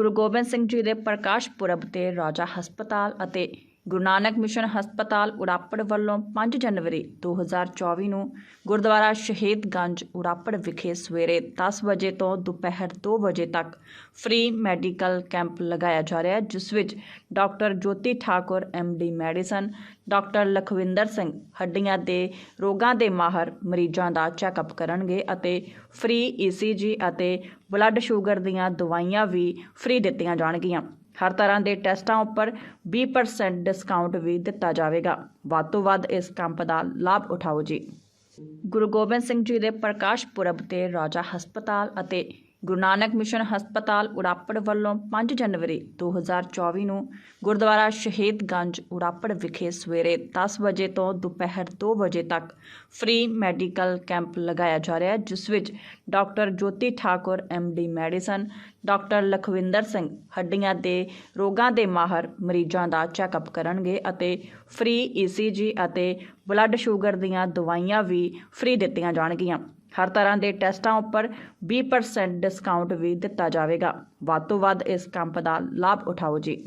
ਗੁਰੂ ਗੋਬਿੰਦ ਸਿੰਘ ਜੀ ਦੇ ਪ੍ਰਕਾਸ਼ ਪੁਰਬ ਤੇ ਰਾਜਾ ਹਸਪਤਾਲ ਅਤੇ ਗੁਰੂ ਨਾਨਕ ਮਿਸ਼ਨ ਹਸਪਤਾਲ ਉੜਾਪੜ ਵੱਲੋਂ 5 ਜਨਵਰੀ 2024 ਨੂੰ ਗੁਰਦੁਆਰਾ ਸ਼ਹੀਦਗੰਜ ਉੜਾਪੜ ਵਿਖੇ ਸਵੇਰੇ 10 ਵਜੇ ਤੋਂ ਦੁਪਹਿਰ 2 ਵਜੇ ਤੱਕ ਫ੍ਰੀ ਮੈਡੀਕਲ ਕੈਂਪ ਲਗਾਇਆ ਜਾ ਰਿਹਾ ਹੈ, ਜਿਸ ਵਿੱਚ doctor Jyoti Thakur D medicine, doctor Lakhwinder Singh ਹੱਡੀਆਂ ਦੇ ਰੋਗਾਂ ਦੇ ਮਾਹਰ ਮਰੀਜ਼ਾਂ ਦਾ ਚੈੱਕਅਪ ਕਰਨਗੇ ਅਤੇ ਫ੍ਰੀ ਈਸੀਜੀ ਅਤੇ ਬਲੱਡ ਸ਼ੂਗਰ ਦੀਆਂ ਦਵਾਈਆਂ ਵੀ ਫ੍ਰੀ ਦਿੱਤੀਆਂ ਜਾਣਗੀਆਂ। ਹਰ ਤਰ੍ਹਾਂ ਦੇ ਟੈਸਟਾਂ ਉੱਪਰ 20% ਡਿਸਕਾਊਂਟ ਵੀ ਦਿੱਤਾ ਜਾਵੇਗਾ। ਵੱਧ ਤੋਂ ਵੱਧ ਇਸ ਕੈਂਪ ਦਾ ਲਾਭ ਉਠਾਓ ਜੀ। ਗੁਰੂ ਗੋਬਿੰਦ ਸਿੰਘ ਜੀ ਦੇ ਪ੍ਰਕਾਸ਼ ਪੁਰਬ ਤੇ ਰਾਜਾ ਹਸਪਤਾਲ ਅਤੇ ਗੁਰੂ ਨਾਨਕ ਮਿਸ਼ਨ ਹਸਪਤਾਲ ਉੜਾਪੜ ਵੱਲੋਂ 5 ਜਨਵਰੀ 2024 ਨੂੰ ਗੁਰਦੁਆਰਾ ਸ਼ਹੀਦਗੰਜ ਉੜਾਪੜ ਵਿਖੇ ਸਵੇਰੇ 10 ਵਜੇ ਤੋਂ ਦੁਪਹਿਰ 2 ਵਜੇ ਤੱਕ ਫ੍ਰੀ ਮੈਡੀਕਲ ਕੈਂਪ ਲਗਾਇਆ ਜਾ ਰਿਹਾ ਹੈ, ਜਿਸ ਵਿੱਚ doctor Jyoti Thakur D medicine, doctor Lakhwinder Singh ਹੱਡੀਆਂ ਦੇ ਰੋਗਾਂ ਦੇ ਮਾਹਰ ਮਰੀਜ਼ਾਂ ਦਾ ਚੈੱਕਅਪ ਕਰਨਗੇ ਅਤੇ ਫ੍ਰੀ ਈਸੀਜੀ ਅਤੇ ਬਲੱਡ ਸ਼ੂਗਰ ਦੀਆਂ ਦਵਾਈਆਂ ਵੀ ਫ੍ਰੀ ਦਿੱਤੀਆਂ ਜਾਣਗੀਆਂ। ਹਰ ਤਰ੍ਹਾਂ ਦੇ ਟੈਸਟਾਂ ਉੱਪਰ 20% ਡਿਸਕਾਊਂਟ ਵੀ ਦਿੱਤਾ ਜਾਵੇਗਾ। ਵੱਧ ਤੋਂ ਵੱਧ ਇਸ ਕੈਂਪ ਦਾ ਲਾਭ ਉਠਾਓ ਜੀ।